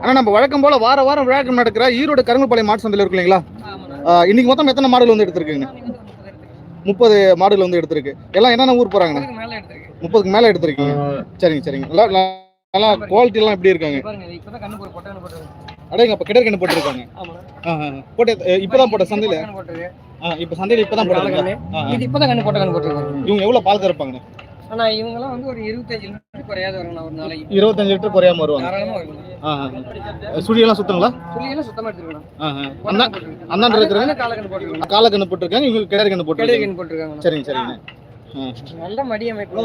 ஆனால் நம்ம வழக்கம் போல வார வாரம் விழாக்கம் நடக்கிற ஈரோடு கருங்கல்பாளையம் மாட்டு சந்தையில் இருக்கு இல்லைங்களா? இன்னைக்கு மொத்தம் எத்தனை மாடுகள் வந்து எடுத்திருக்குங்க? முப்பது மாடுகள் வந்து எடுத்திருக்கு. எல்லாம் என்னென்ன ஊர் எடுத்திருக்கு முப்பதுக்கு மேலே எடுத்திருக்கீங்க. சரிங்க சரிங்க. நல்லா நல்லா- நல்லா குவாலிட்டி எல்லாம் எப்படி இருக்காங்க? அடையங்க அப்போ கிடர் கண்ணு போட்டிருக்காங்க. போட்டு அஹ், இப்பதான் போட்ட சந்தையில? இப்போ சந்தையில இப்பதான் நாலு போட்டாங்க கண்ணு இது இப்பதான் கண்ணு போட்ட கண்ணு போட்டுருக்கு இவங்க எவ்வளவு பால் கறப்பாங்க ஆனா இவங்க எல்லாம் வந்து ஒரு இருபத்தஞ்சு லிட்டர் குறையாத வருங்கண்ணா ஒரு நாளைக்கு. இருபத்தஞ்சு லிட்டர் குறையாம வருவாங்க. தாராளமா வருங்க ஆ, ஆ. சுழியெல்லாம் சுத்தங்களா? சொல்லியெல்லாம் சுத்தமா எடுத்துருக்கணும் ஆ, ஆ. அண்ணா அண்ணாண்டு இருக்கிறாங்க? கால கண்ணு போட்டுருக்கணும் கால கண்ணு போட்டிருக்காங்க இவங்க கிடர் கண்ணு கெடை போட்டிருக்காங்க கண்ணு போட்டுருக்காங்க. சரிங்க சரிங்க. ஆ. நல்ல மடி அமைப்பு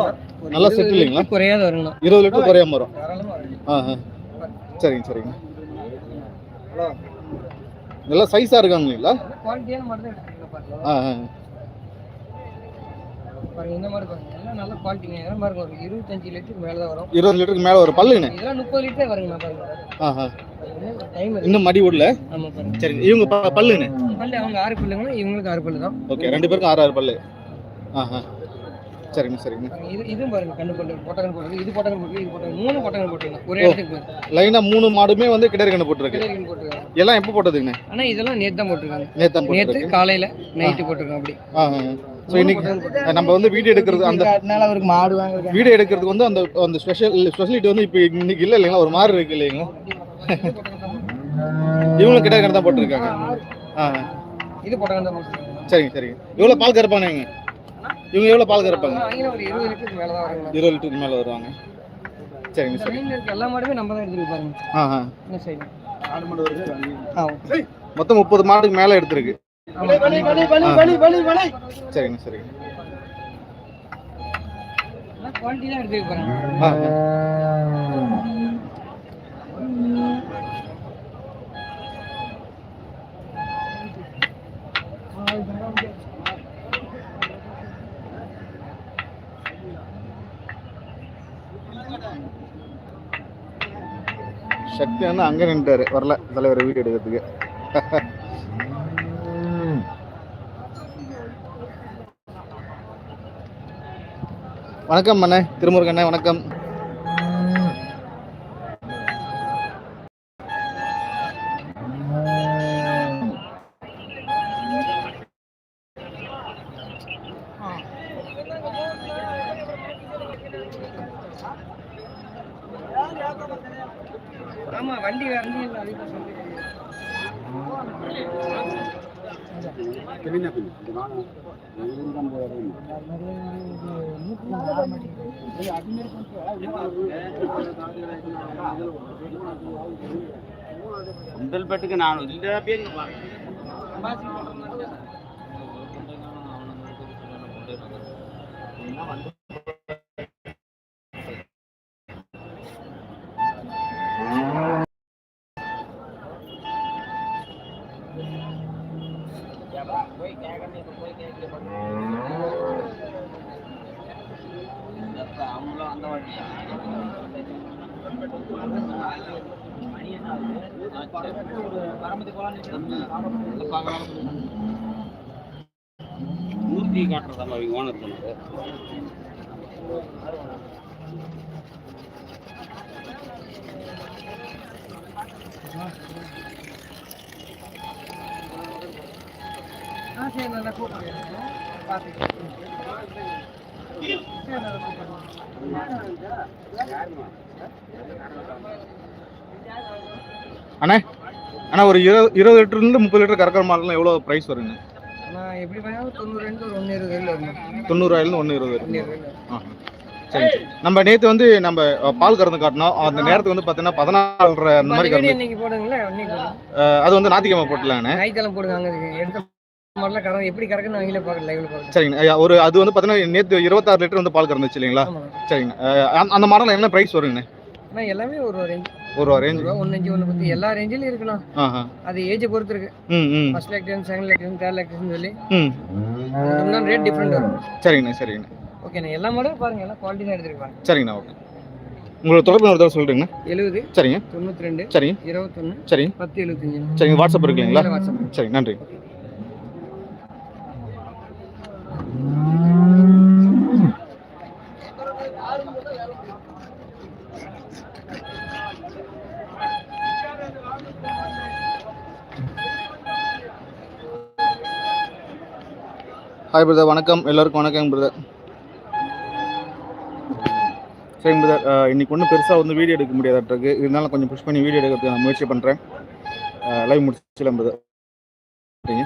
நல்லா set இல்லைங்களா? குறையாத வருங்கண்ணா. இருபது லிட்டர் குறையாம வரும். சரிங்க சரிங்க. நல்லா சைஸா இருக்காங்க இல்லைங்களா குவாலிட்டியான மாடு தான் எடுத்துருக்கீங்க பாருங்க. ஆ, ஆ. பாருங்க இந்த மாதிரி பாருங்க. எல்லாம் நல்ல குவாலிட்டிங்க எல்லாம் பாருங்க ஒரு இருபத்தஞ்சு லிட்டருக்கு மேல தான் வரும். இருபது லிட்டருக்கு மேல ஒரு பல்லுங்கண்ணே. இதெல்லாம் முப்பது லிட்டர் வருங்கண்ணா பாருங்க. டைம் இன்னும் மடி விடல ஆமா பாருங்க. சரிங்க இவங்க பல்லுங்கண்ணே. பல்லு அவங்க ஆறு பல்லுங்கன்னா இவங்களுக்கு ஆறு பல்லு தான். ஓகே ரெண்டு பேருக்கும் ஆறு ஆறு பல்லு. ஆ ஆ. சரிங்க சரிங்க. இது இதுவும் பாருங்க கண்ணு பல்லு பொட்டக்கன் போட்டுருக்கு. இது பொட்டக்கன் போட்டு இது பொட்டக்கன் மூணு பொட்டக்கன் போட்டுருங்க ஒரே இடத்துக்கு லைனா மூணு மாடுமே வந்து கிடர் கண்ணு போட்டிருக்கு. எல்லாம் எப்போ போட்டதுங்கண்ணே? ஆனா இதெல்லாம் நேத்து தான் போட்டிருக்காங்க. நேத்தான் நேத்து போட்டிருக்கு. காலையில நைட்டு போட்டிருக்காங்க அப்படி. ஆ ஸோ இன்னைக்கு நம்ம வந்து வீடியோ எடுக்கிறது அந்த அதனால அவருக்கு மாடு வாங்குறது வீடியோ எடுக்கிறதுக்கு வந்து அந்த அந்த ஸ்பெஷல் ஸ்பெஷலிட்டி வந்து இப்போ இன்னைக்கு இல்லை இல்லைங்களா? ஒரு மாதிரி இருக்கு இல்லைங்களா? இவங்களும் கிட்ட தான் போட்டிருக்காங்க. ஆ இது தான் போட்டுருக்காங்க. சரிங்க சரிங்க. எவ்வளோ பால் கறப்பாங்க இவங்க எவ்வளோ பால் கறப்பாங்க? இருபது லிட்டருக்கு மேல தான் வருங்க இருபது லிட்டருக்கு மேலே வருவாங்க. சரிங்க சரி. எல்லா மாடுமே நம்ம தான் எடுத்துருக்கு பாருங்க ஆ ஆ. என்ன செய்யணும் ஆ மொத்தம் முப்பது மாட்டுக்கு மேலே எடுத்திருக்கு. சரிங்க சரிங்க. குவாலிட்டி தான் எடுத்துருக்கு பாருங்க சக்தி வந்து அங்கே நின்றாரு வரல. தலைவர் வீடியோ எடுக்கிறதுக்கு. வணக்கம் அண்ணே. திருமுருகண்ணே வணக்கம். ஆமா வண்டி வண்டி இல்லை அதுக்கு சொல்லி பெட்டுக்கு நான் இந்த பேர் அவங்களும் மூர்த்தி காட்டுறதா அவங்க ஓனர் சொன்னது ஆ சரி நல்லா கூப்பிடுறேன் பார்த்துக்கலாம். அண்ணே அண்ணா ஒரு இருபது இருபது லிட்டர்லேருந்து முப்பது லிட்டர் கறக்கிற மாடலாம் எவ்வளோ ப்ரைஸ் வருங்க? நான் எப்படி தொண்ணூறு ரெண்டு ஒரு ஒன்று இருபது ஒன்று ஆ சரி நம்ம நேற்று வந்து நம்ம பால் கறந்து காட்டினோம். அந்த நேரத்துக்கு வந்து பார்த்தீங்கன்னா பதினாலரை அந்த மாதிரி கறந்து அது வந்து ஞாத்திக்கிழமை போட்டலாண்ணே ஞாயிற்றுக்கிழமை போடுங்க அங்கே இருக்கு. எடுத்த மாடலாம் கறந்து எப்படி கறக்குன்னு அவங்களே பார்க்க லைவ்ல பார்க்க சரிங்க ஐயா, ஒரு அது வந்து பார்த்தீங்கன்னா நேற்று இருபத்தாறு லிட்டர் வந்து பால் கறந்துச்சு இல்லைங்களா? ஆமாம் சரிங்க அஹ், அந்த- மாடல் என்ன ப்ரைஸ் வருங்கண்ணே? ஆனால் எல்லாமே ஒரு ரேஞ்ச் ஒரு ரேஞ்ச் ஒன்று அஞ்சு ஒன்று பத்து எல்லா ரேஞ்சிலும் இருக்கலாம். அது ஏஜை பொறுத்து இருக்கு. First lactation second lactation third lactation சொல்லி. ரேட் டிஃப்ரெண்ட் வரும். சரிங்கண்ணே சரிங்கண்ணே. ஓகேண்ணா எல்லா மாடலும் பாருங்க எல்லாம் குவாலிட்டி தான் எடுத்துருப்பாங்க சரிங்கண்ணா ஓகே உங்களோட தொடர்பு ஒரு தடவை எழுபது சரிங்க. தொண்ணூற்றி ரெண்டு சரிங்க. இருபத்தொன்று சரிங்க பத்து எழுபத்தஞ்சு சரிங்க வாட்ஸ்அப் இருக்குங்களா சரி நன்றி. ஹாய் பிரதர் வணக்கம். எல்லாருக்கும் வணக்கம் பிரதர் சரிங்க பிரதர் இன்னைக்கு ஒன்றும் பெருசாக வந்து வீடியோ எடுக்க முடியாதாட்டிருக்கு இருந்தாலும் கொஞ்சம் புஷ் பண்ணி வீடியோ எடுக்கிறதுக்கு நான் முயற்சி பண்ணுறேன் லைவ் முடிச்சிடலாம் பிரதர் சரிங்க?